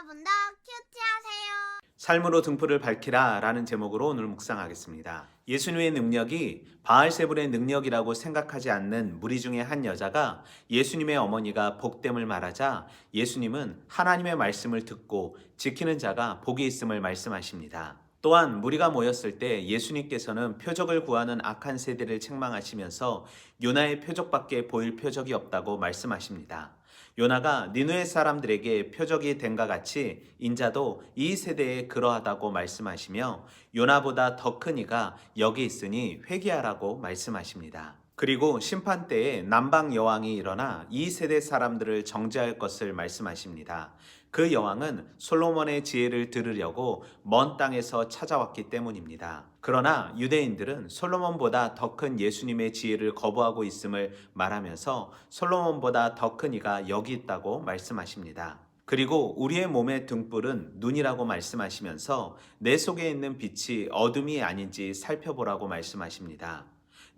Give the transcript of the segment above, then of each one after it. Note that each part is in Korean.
여러분도 큐티하세요. 삶으로 등불을 밝히라 라는 제목으로 오늘 묵상하겠습니다. 예수님의 능력이 바알세불의 능력이라고 생각하지 않는 무리 중에 한 여자가 예수님의 어머니가 복됨을 말하자 예수님은 하나님의 말씀을 듣고 지키는 자가 복이 있음을 말씀하십니다. 또한 무리가 모였을 때 예수님께서는 표적을 구하는 악한 세대를 책망하시면서 요나의 표적밖에 보일 표적이 없다고 말씀하십니다. 요나가 니누의 사람들에게 표적이 된과 같이 인자도 이 세대에 그러하다고 말씀하시며 요나보다 더 큰 이가 여기 있으니 회개하라고 말씀하십니다. 그리고 심판 때에 남방 여왕이 일어나 이 세대 사람들을 정죄할 것을 말씀하십니다. 그 여왕은 솔로몬의 지혜를 들으려고 먼 땅에서 찾아왔기 때문입니다. 그러나 유대인들은 솔로몬보다 더 큰 예수님의 지혜를 거부하고 있음을 말하면서 솔로몬보다 더 큰 이가 여기 있다고 말씀하십니다. 그리고 우리의 몸의 등불은 눈이라고 말씀하시면서 내 속에 있는 빛이 어둠이 아닌지 살펴보라고 말씀하십니다.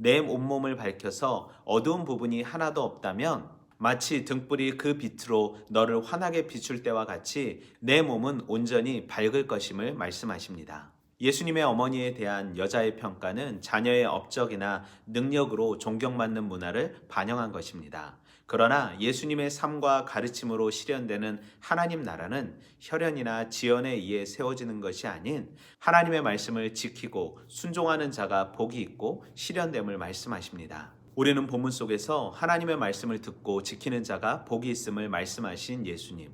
내 온몸을 밝혀서 어두운 부분이 하나도 없다면 마치 등불이 그 빛으로 너를 환하게 비출 때와 같이 내 몸은 온전히 밝을 것임을 말씀하십니다. 예수님의 어머니에 대한 여자의 평가는 자녀의 업적이나 능력으로 존경받는 문화를 반영한 것입니다. 그러나 예수님의 삶과 가르침으로 실현되는 하나님 나라는 혈연이나 지연에 의해 세워지는 것이 아닌 하나님의 말씀을 지키고 순종하는 자가 복이 있고 실현됨을 말씀하십니다. 우리는 본문 속에서 하나님의 말씀을 듣고 지키는 자가 복이 있음을 말씀하신 예수님,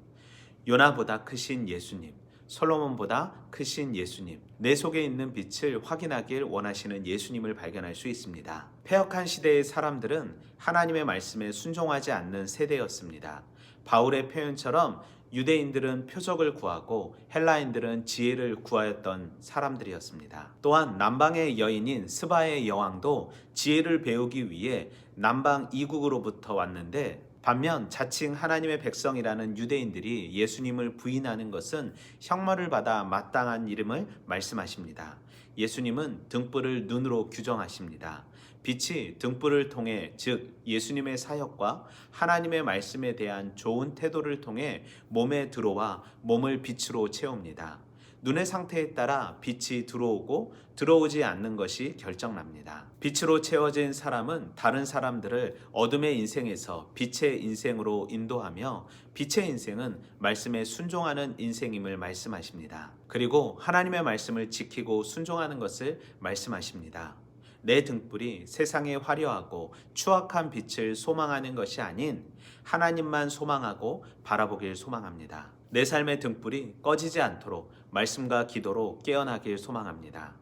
요나보다 크신 예수님, 솔로몬보다 크신 예수님, 내 속에 있는 빛을 확인하길 원하시는 예수님을 발견할 수 있습니다. 폐역한 시대의 사람들은 하나님의 말씀에 순종하지 않는 세대였습니다. 바울의 표현처럼 유대인들은 표적을 구하고 헬라인들은 지혜를 구하였던 사람들이었습니다. 또한 남방의 여인인 스바의 여왕도 지혜를 배우기 위해 남방 이국으로부터 왔는데 반면 자칭 하나님의 백성이라는 유대인들이 예수님을 부인하는 것은 형벌을 받아 마땅한 이름을 말씀하십니다. 예수님은 등불을 눈으로 규정하십니다. 빛이 등불을 통해 즉 예수님의 사역과 하나님의 말씀에 대한 좋은 태도를 통해 몸에 들어와 몸을 빛으로 채웁니다. 눈의 상태에 따라 빛이 들어오고 들어오지 않는 것이 결정납니다. 빛으로 채워진 사람은 다른 사람들을 어둠의 인생에서 빛의 인생으로 인도하며 빛의 인생은 말씀에 순종하는 인생임을 말씀하십니다. 그리고 하나님의 말씀을 지키고 순종하는 것을 말씀하십니다. 내 등불이 세상에 화려하고 추악한 빛을 소망하는 것이 아닌 하나님만 소망하고 바라보길 소망합니다. 내 삶의 등불이 꺼지지 않도록 말씀과 기도로 깨어나길 소망합니다.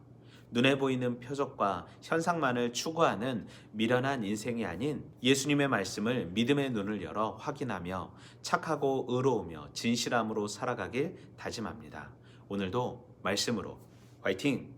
눈에 보이는 표적과 현상만을 추구하는 미련한 인생이 아닌 예수님의 말씀을 믿음의 눈을 열어 확인하며 착하고 의로우며 진실함으로 살아가길 다짐합니다. 오늘도 말씀으로 화이팅!